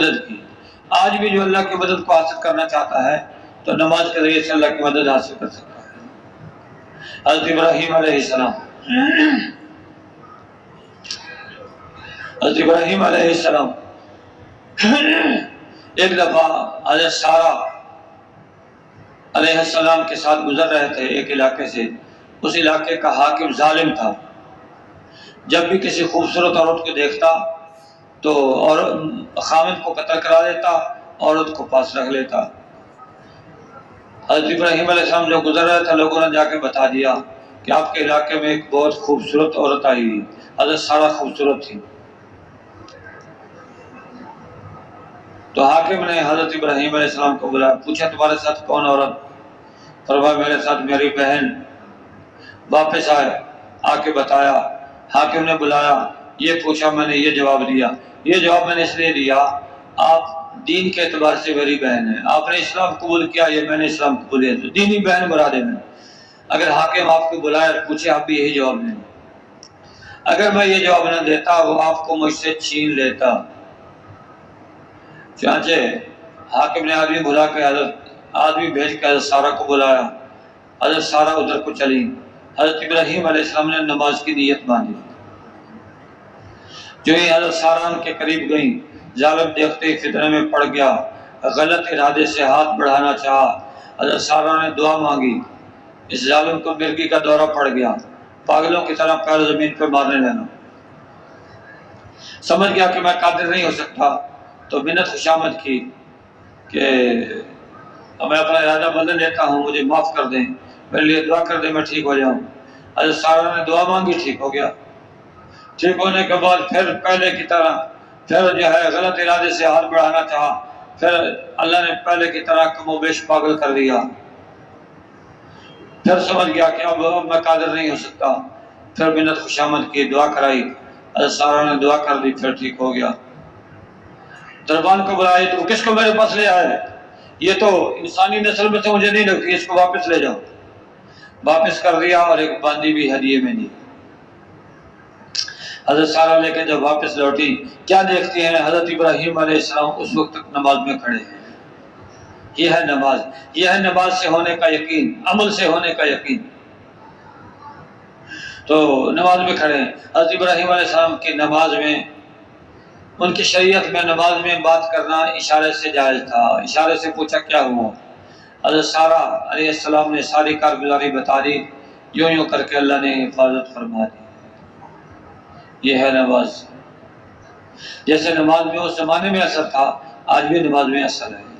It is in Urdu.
مدد کی۔ آج بھی جو اللہ کی مدد کو حاصل کرنا چاہتا ہے، تو نماز کے ذریعے سے اللہ کی مدد حاصل کر سکتا ہے۔ حضرت ابراہیم علیہ السلام۔ حضرت ابراہیم علیہ السلام۔ ایک دفعہ حضرت سارا علیہ السلام کے ساتھ گزر رہے تھے ایک علاقے سے۔ اس علاقے کا حاکم ظالم تھا۔ جب بھی کسی خوبصورت عورت کو دیکھتا تو اور خامد کو قتل کرا دیتا عورت کو پاس رکھ لیتا۔ حضرت ابراہیم علیہ السلام جو گزر رہا تھا، لوگوں نے جا کے بتا دیا کہ آپ کے علاقے میں ایک بہت خوبصورت عورت آئی ہوئی۔ حضرت سارا خوبصورت تھی۔ تو حاکم نے حضرت ابراہیم علیہ السلام کو بلایا پوچھا، تمہارے ساتھ کون عورت؟ فرمایا، میرے ساتھ میری بہن واپس آئے، آ کے بتایا۔ حاکم نے بلایا یہ پوچھا میں نے، یہ جواب دیا۔ یہ جواب میں نے اس لیے دیا، آپ دین کے اعتبار سے میری بہن ہے آپ نے اسلام قبول کیا، یہ میں نے اسلام قبول کیا۔ دینی بہن برا دے میں۔ اگر حاکم آپ کو بلایا پوچھے، آپ بھی یہی جواب دیں۔ اگر میں یہ جواب نہ دیتا، وہ آپ کو مجھ سے چھین لیتا۔ چانچے حاکم نے آدمی بلا کے حضرت، آدمی بھیج کے حضرت سارا کو بلایا۔ حضرت سارا ادھر کو چلی حضرت ابراہیم علیہ السلام نے نماز کی نیت باندھی۔ جو ہی حضرت سارا کے قریب گئی ظالم دیکھتے ہی فتنے میں پڑ گیا، غلط ارادے سے ہاتھ بڑھانا چاہا۔ حضرت سارا نے دعا مانگی، اس ظالم کو مرگی کا دورہ پڑ گیا۔ پاگلوں کی طرح پیر زمین پہ مارنے لگا۔ سمجھ گیا کہ میں قادر نہیں ہو سکتا، تو منت خوشامد کی کہ میں اپنا ارادہ بدل لیتا ہوں، مجھے معاف کر دیں، میرے لیے دعا کر دیں، میں ٹھیک ہو جاؤں۔ حضرت سارا نے دعا مانگی، ٹھیک ہو گیا۔ ٹھیک ہونے کے بعد پھر پہلے کی طرح، پھر جو ہے غلط ارادے سے ہاتھ بڑھانا چاہا، پھر اللہ نے پہلے کی طرح کم و بیش پاگل کر دیا۔ پھر سمجھ گیا کہ اب اب میں قادر نہیں ہو سکتا۔ پھر منت خوشامد کی دعا کرائی۔ سارا نے دعا کر دی، پھر ٹھیک ہو گیا۔ دربان کو بلائی تو کس کو میرے پاس لے آئے یہ تو انسانی نسل میں سے مجھے نہیں لگتی، اس کو واپس لے جاؤ۔ واپس کر دیا اور ایک باندی بھی ہدیے میں دی۔ حضرت سارا لے کے جب واپس لوٹی، کیا دیکھتی ہیں؟ حضرت ابراہیم علیہ السلام اس وقت تک نماز میں کھڑے ہیں۔ یہ ہے نماز۔ یہ ہے نماز سے ہونے کا یقین، عمل سے ہونے کا یقین۔ تو نماز میں کھڑے ہیں۔ حضرت ابراہیم علیہ السلام کی نماز میں، ان کی شریعت میں نماز میں بات کرنا اشارے سے جائز تھا۔ اشارے سے پوچھا کیا ہوا؟ حضرت سارا علیہ السلام نے ساری کارگزاری بتا دی۔ یوں یوں کر کے اللہ نے حفاظت فرما دی۔ یہ ہے نماز۔ جیسے نماز میں اس زمانے میں اثر تھا، آج بھی نماز میں اثر ہے۔